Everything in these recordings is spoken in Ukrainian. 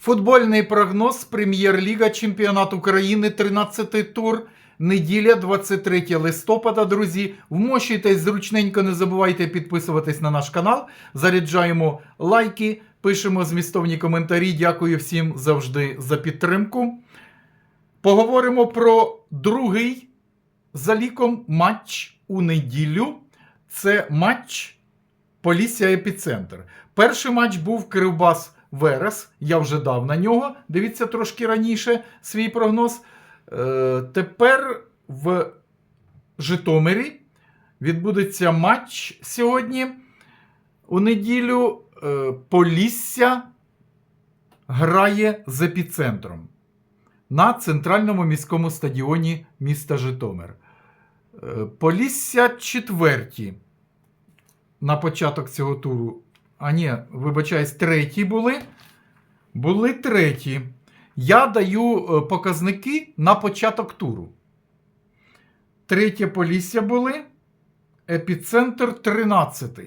Футбольний прогноз Прем'єр-ліга Чемпіонат України 13 тур. Неділя 23 листопада, друзі. Вмощуйтесь зручненько, не забувайте підписуватись на наш канал. Заряджаємо лайки, пишемо змістовні коментарі. Дякую всім завжди за підтримку. Поговоримо про другий за ліком матч у неділю. Це матч Полісся Епіцентр. Перший матч був Кривбас Верес. Я вже дав на нього. Дивіться трошки раніше свій прогноз. Е, тепер в Житомирі відбудеться матч сьогодні. У неділю е, Полісся грає з епіцентром на центральному міському стадіоні міста Житомир. Е, Полісся четверті на початок цього туру. А ні, вибачаюсь, треті були. Були треті. Я даю е, показники на початок туру. Третє Полісся були. Епіцентр 13.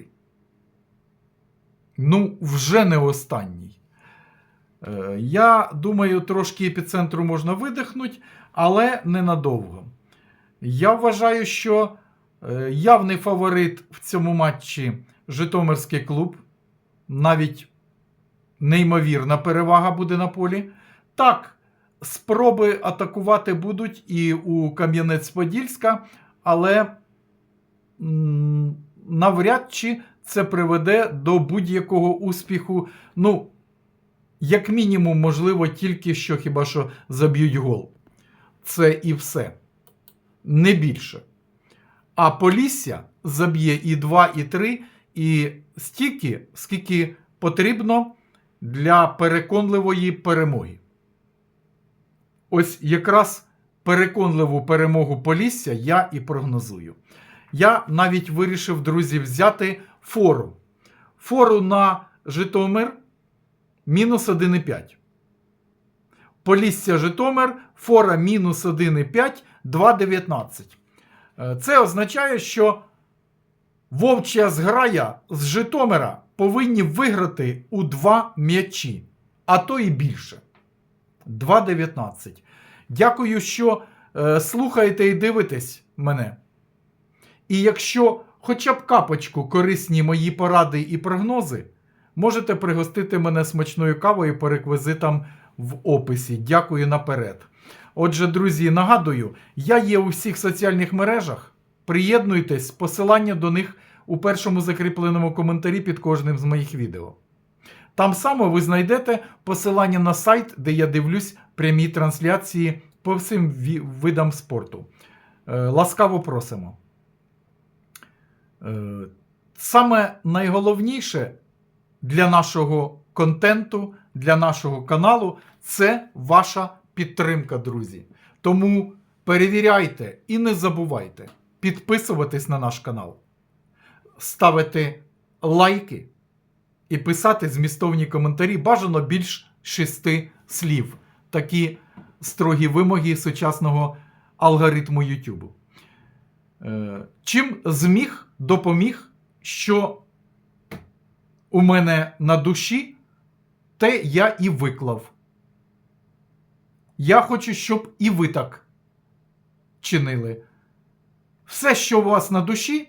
Ну, вже не останній. Е, Я думаю, трошки епіцентру можна видихнути, але ненадовго. Я вважаю, що е, явний фаворит в цьому матчі Житомирський клуб. Навіть неймовірна перевага буде на полі. Так, спроби атакувати будуть і у Кам'янець-Подільська, але навряд чи це приведе до будь-якого успіху. Ну, як мінімум, можливо, тільки що хіба що заб'ють гол. Це і все. Не більше. А Полісся заб'є і 2, і 3, і стільки, скільки потрібно для переконливої перемоги. Ось якраз переконливу перемогу Полісся я і прогнозую. Я навіть вирішив, друзі, взяти фору. Фору на Житомир мінус 1,5. Полісся Житомир, фора мінус 1,5, 2,19. Е, Це означає, що Вовча зграя з Житомира повинні виграти у два м'ячі, а то і більше. 2,19. Дякую, що е, слухаєте і дивитесь мене. І якщо хоча б капочку корисні мої поради і прогнози, можете пригостити мене смачною кавою по реквізитам в описі. Дякую наперед. Отже, друзі, нагадую, я є у всіх соціальних мережах. Приєднуйтесь, посилання до них у першому закріпленому коментарі під кожним з моїх відео. Там само ви знайдете посилання на сайт, де я дивлюсь прямі трансляції по всім видам спорту. Е, Ласкаво просимо. Е, Саме найголовніше для нашого контенту, для нашого каналу це ваша підтримка, друзі. Тому перевіряйте і не забувайте підписуватись на наш канал, ставити лайки і писати змістовні коментарі. Бажано більш шести слів. Такі строгі вимоги сучасного алгоритму YouTube. Е, Чим зміг, допоміг, що у мене на душі, те я і виклав. Я хочу, щоб і ви так чинили. Все, що у вас на душі,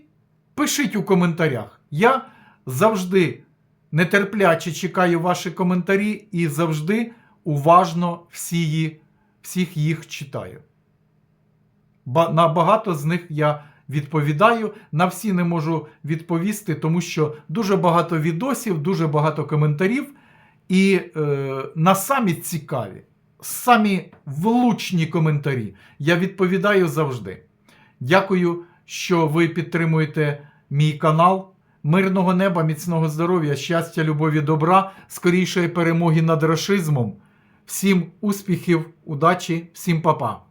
пишіть у коментарях. Я завжди нетерпляче чекаю ваші коментарі і завжди уважно всі, всіх їх читаю. На багато з них я відповідаю, на всі не можу відповісти, тому що дуже багато відосів, дуже багато коментарів. І е, на самі цікаві, самі влучні коментарі я відповідаю завжди. Дякую, що ви підтримуєте мій канал. Мирного неба, міцного здоров'я, щастя, любові, добра, скорішої перемоги над рашизмом. Всім успіхів, удачі, всім па-па.